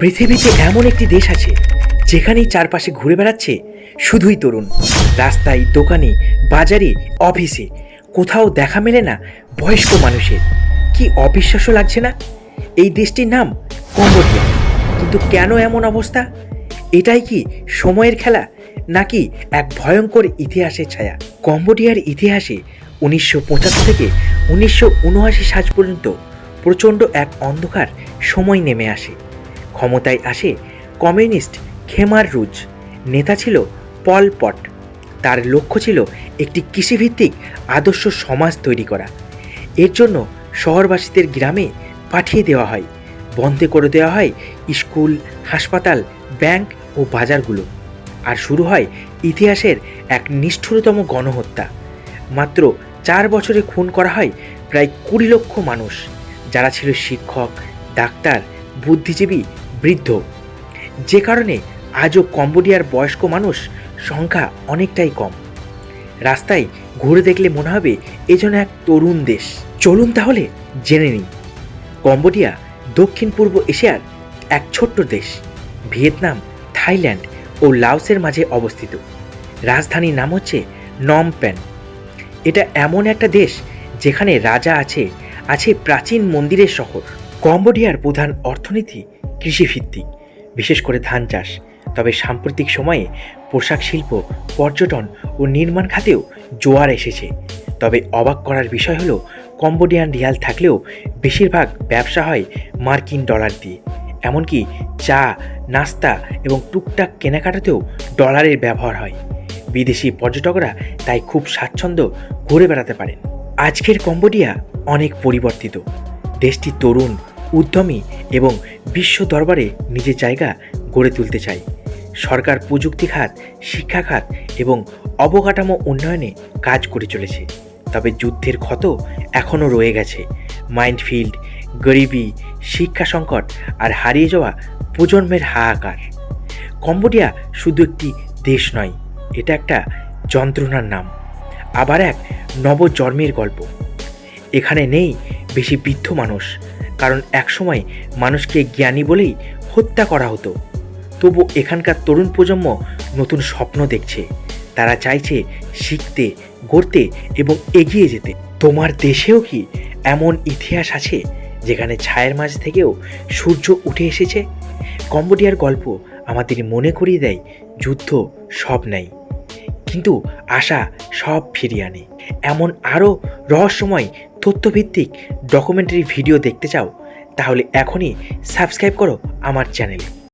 পৃথিবীতে এমন একটি দেশ আছে, যেখানেই চারপাশে ঘুরে বেড়াচ্ছে শুধুই তরুণ। রাস্তায়, দোকানে, বাজারে, অফিসে, কোথাও দেখা মেলে না বয়স্ক মানুষের। কি অবিশ্বাস্য লাগছে না? এই দেশটির নাম কম্বোডিয়া। কিন্তু কেন এমন অবস্থা? এটাই কি সময়ের খেলা, নাকি এক ভয়ঙ্কর ইতিহাসের ছায়া? কম্বোডিয়ার ইতিহাসে উনিশশো পঁচাত্তর থেকে উনিশশো উনআশি সাল পর্যন্ত প্রচণ্ড এক অন্ধকার সময় নেমে আসে। ক্ষমতায় আসে কমিউনিস্ট খেমার রুজ। নেতা ছিল পল পট। তার লক্ষ্য ছিল একটি কৃষিভিত্তিক আদর্শ সমাজ তৈরি করা। এর জন্য শহরবাসীদের গ্রামে পাঠিয়ে দেওয়া হয়। বন্ধে করে দেওয়া হয় স্কুল, হাসপাতাল, ব্যাংক ও বাজারগুলো। আর শুরু হয় ইতিহাসের এক নিষ্ঠুরতম গণহত্যা। মাত্র চার বছরে খুন করা হয় প্রায় কুড়ি লক্ষ মানুষ। যারা ছিল শিক্ষক, ডাক্তার, বুদ্ধিজীবী বৃদ্ধ। যে কারণে আজও কম্বোডিয়ার বয়স্ক মানুষ সংখ্যা অনেকটাই কম। রাস্তায় ঘুরে দেখলে মনে হবে এ যেন এক তরুণ দেশ। চলুন তাহলে জেনে নিই। কম্বোডিয়া দক্ষিণ পূর্ব এশিয়ার এক ছোট্ট দেশ, ভিয়েতনাম, থাইল্যান্ড ও লাওসের মাঝে অবস্থিত। রাজধানীর নাম হচ্ছে নমপ্যান এটা এমন একটা দেশ যেখানে রাজা আছে আছে প্রাচীন মন্দিরের শহর। কম্বোডিয়ার প্রধান অর্থনীতি কৃষিভিত্তিক। বিশেষ করে ধান চাষ। তবে সাম্প্রতিক সময়ে পোশাক শিল্প, পর্যটন ও নির্মাণ খাতেও জোয়ার এসেছে। তবে অবাক করার বিষয় হলো, কম্বোডিয়ান রিয়াল থাকলেও বেশিরভাগ ব্যবসা হয় মার্কিন ডলার দিয়ে। এমনকি চা, নাস্তা এবং টুকটাক কেনাকাটাতেও ডলারের ব্যবহার হয়। বিদেশি পর্যটকরা তাই খুব স্বাচ্ছন্দ্য ঘুরে বেড়াতে পারেন। আজকের কম্বোডিয়া অনেক পরিবর্তিত। দেশটি তরুণ উদ্যমী এবং বিশ্ব দরবারে নিজের জায়গা গড়ে তুলতে চায়। সরকার প্রযুক্তি খাত, শিক্ষা খাত এবং অবকাঠামো উন্নয়নে কাজ করে চলেছে। তবে যুদ্ধের ক্ষত এখনও রয়ে গেছে। মাইন্ডফিল্ড গরিবি, শিক্ষা সংকট আর হারিয়ে যাওয়া প্রজন্মের হাহাকার। কম্বোডিয়া শুধু একটি দেশ নয়, এটা একটা যন্ত্রণার নাম। আবার এক নবজন্মের গল্প। এখানে নেই বেশি বৃদ্ধ মানুষ কারণ একসময় মানুষকে জ্ঞানী বলেই হত্যা করা হতো। তবু এখানকার তরুণ প্রজন্ম নতুন স্বপ্ন দেখছে। তারা চাইছে শিখতে, গড়তে এবং এগিয়ে যেতে। তোমার দেশেও কি এমন ইতিহাস আছে যেখানে ছায়ের মাঝ থেকেও সূর্য উঠে এসেছে? কম্বোডিয়ার গল্প আমাদের মনে করিয়ে দেয়, যুদ্ধ সব নেই, কিন্তু আশা সব ফিরিয়ে আনে। এমন আরও রহস্যময় তথ্যভিত্তিক ডকুমেন্টারি ভিডিও দেখতে চাও তাহলে এখনই সাবস্ক্রাইব করো আমার চ্যানেলে